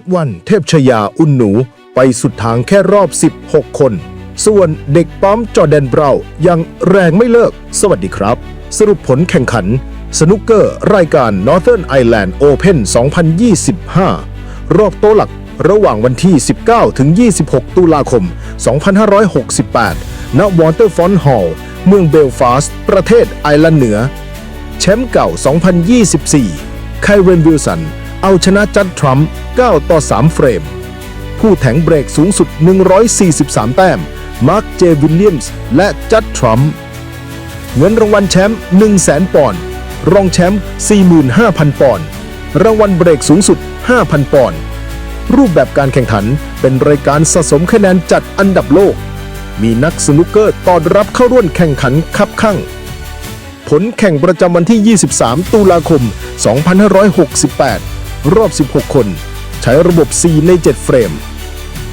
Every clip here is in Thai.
F1 เทพชยาอุ่นหนูไปสุดทางแค่รอบ 16 คน ส่วนเด็กปั๊มจอแดนเบรายังแรงไม่เลิก สวัสดีครับ สรุปผลแข่งขัน สนุกเกอร์ รายการ Northern Ireland Open 2025 รอบโต๊ะหลักระหว่างวันที่ 19 ถึง 26 ตุลาคม 2568 ณ Waterfront Hall เมืองเบลฟาสต์ประเทศไอร์แลนด์เหนือ แชมป์เก่า 2024 ไคเรนวิลสัน เอาชนะจัดทรัมป์9ต่อ 3 เฟรม ผู้แทงเบรกสูงสุด 143 แต้ม มาร์ค เจ วิลเลียมส์ และจัดทรัมป์เงินรางวัลแชมป์100,000 ปอนด์ รองแชมป์ 45,000 ปอนด์ รางวัลเบรกสูงสุด 5,000 ปอนด์ รูปแบบการแข่งขันเป็นรายการสะสมคะแนนจัดอันดับโลก มีนักสนุกเกอร์ต้อนรับเข้าร่วมแข่งขันคับข้างผลแข่งประจำวันที่ 23 ตุลาคม 2568 รอบ 16 คน ใช้ระบบ 4 ใน 7 เฟรม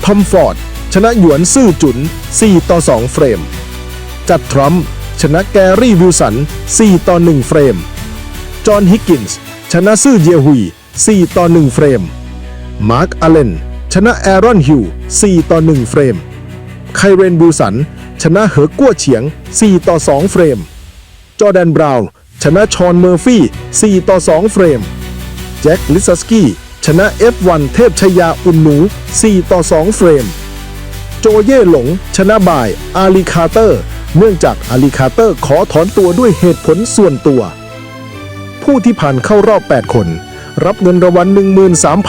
ทอมฟอร์ด ชนะหยวนซื่อจุน 4 ต่อ 2 เฟรม จัดทรัมป์ชนะแกรี่วิลสัน 4 ต่อ 1 เฟรม จอห์นฮิกกินส์ ชนะซื่อเยฮุย 4 ต่อ 1 เฟรม มาร์คอเลน ชนะแอรอนฮิว 4 ต่อ 1 เฟรม ไคเรนบิลสัน ชนะเหอกัวเฉียง 4 ต่อ 2 เฟรม จอแดนบราวน์ ชนะชอนเมอร์ฟี่ 4 ต่อ 2 เฟรม แจ็คลิซาสกี้ ชนะ F1 เทพชยาอุ่นหนู 4 ต่อ 2 เฟรม โจเย่หลง ชนะบ่ายอาลีคาเตอร์ เนื่องจากอาลีคาเตอร์ขอถอนตัวด้วยเหตุผลส่วนตัว ผู้ที่ผ่านเข้ารอบ 8 คน รับเงินรางวัล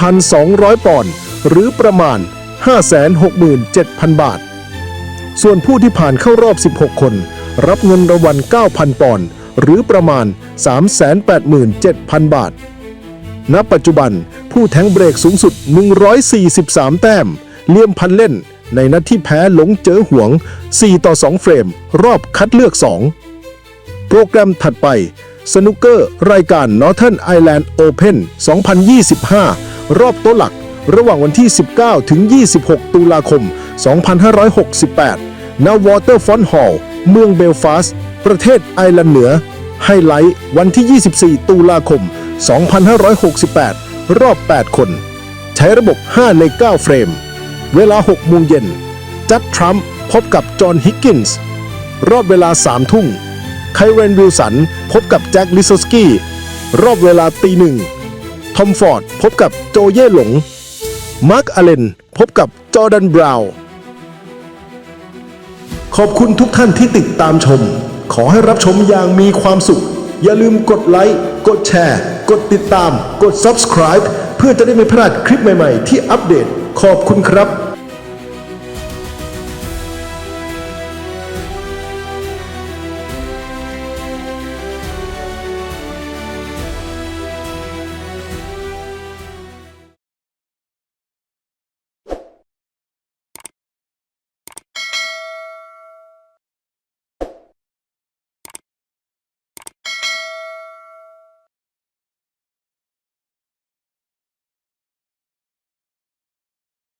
13,200 ปอนด์หรือประมาณ 567,000 บาท ส่วนผู้ที่ผ่านเข้ารอบ 16 คน รับเงินรางวัล 9,000 ปอนด์หรือประมาณ 387,000 บาท ณปัจจุบันผู้แทงเบรกสูงสุด 143 แต้มเลี่ยมพันเล่น ในนัดที่แพ้หลงเจอหวง 4 ต่อ 2 เฟรม รอบคัดเลือก 2 โปรแกรมถัดไป สนุกเกอร์ รายการ Northern Ireland Open 2025 รอบโต๊ะหลัก ระหว่างวันที่ 19 ถึง 26 ตุลาคม 2568 ณ Waterfront Hall เมืองเบลฟาสต์ประเทศไอร์แลนด์เหนือ ไฮไลท์ วันที่ 24 ตุลาคม 2568 รอบ 8 คน ใช้ระบบ 5 ใน 9 เฟรม เวลา 6 โมงเย็น จัดทรัมป์พบกับจอห์นฮิกกินส์ รอบเวลา 3 ทุ่ม ไคเรนวิลสัน พบกับแจ็คลิโซสกี้ รอบเวลาตีหนึ่ง ทอมฟอร์ด พบกับโจเย่หลง มาร์คอเลน พบกับจอร์แดนบราวน์ขอบคุณทุกท่านที่ติดตามชม ขอให้รับชมอย่างมีความสุข อย่าลืมกดไลค์ กดแชร์ กดติดตาม กด subscribe เพื่อจะได้ไม่พลาดคลิปใหม่ ๆ ที่อัปเดต ขอบคุณครับ